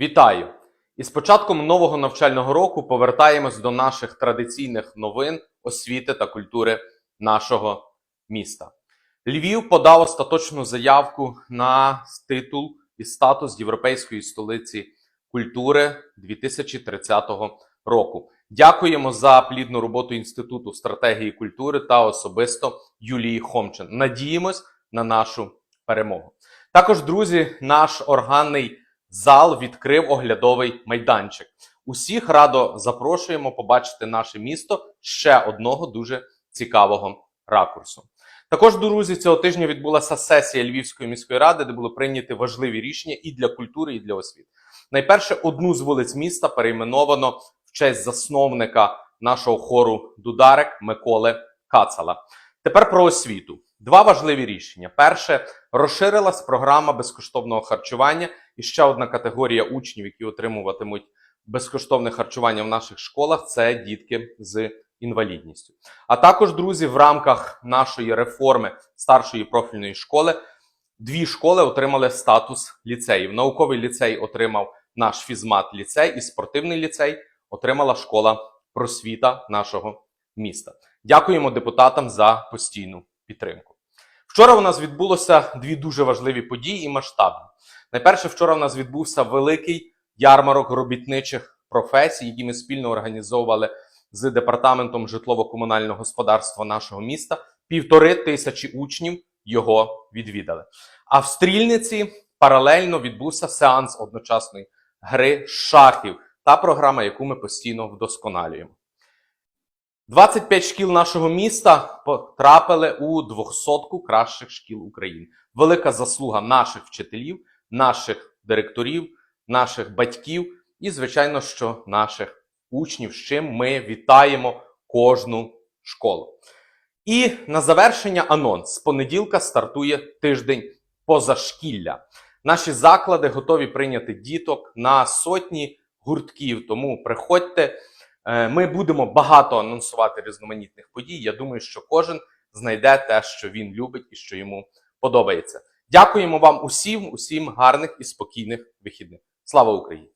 Вітаю! Із початком нового навчального року повертаємось до наших традиційних новин освіти та культури нашого міста. Львів подав остаточну заявку на титул і статус Європейської столиці культури 2030 року. Дякуємо за плідну роботу Інституту стратегії культури та особисто Юлії Хомчин. Надіємось на нашу перемогу. Також, друзі, наш органний зал відкрив оглядовий майданчик. Усіх радо запрошуємо побачити наше місто ще одного дуже цікавого ракурсу. Також, друзі, цього тижня відбулася сесія Львівської міської ради, де були прийняті важливі рішення і для культури, і для освіти. Найперше, одну з вулиць міста перейменовано в честь засновника нашого хору Дударек Миколи Кацала. Тепер про освіту. Два важливі рішення: перше розширилась програма безкоштовного харчування, і ще одна категорія учнів, які отримуватимуть безкоштовне харчування в наших школах, це дітки з інвалідністю. А також, друзі, в рамках нашої реформи старшої профільної школи дві школи отримали статус ліцеїв. Науковий ліцей отримав наш фізмат ліцей, і спортивний ліцей отримала школа просвіта нашого міста. Дякуємо депутатам за постійну підтримку. Вчора у нас відбулося дві дуже важливі події і масштабні. Найперше, вчора у нас відбувся великий ярмарок робітничих професій, які ми спільно організовували з департаментом житлово-комунального господарства нашого міста. Півтори тисячі учнів його відвідали. А в стрільниці паралельно відбувся сеанс одночасної гри шахів та програма, яку ми постійно вдосконалюємо. 25 шкіл нашого міста потрапили у 200 кращих шкіл України. Велика заслуга наших вчителів, наших директорів, наших батьків і, звичайно, що наших учнів, з чим ми вітаємо кожну школу. І на завершення анонс. З понеділка стартує тиждень позашкілля. Наші заклади готові прийняти діток на сотні гуртків. Тому приходьте. Е, Ми будемо багато анонсувати різноманітних подій. Я думаю, що кожен знайде те, що він любить і що йому подобається. Дякуємо вам усім, усім гарних і спокійних вихідних. Слава Україні!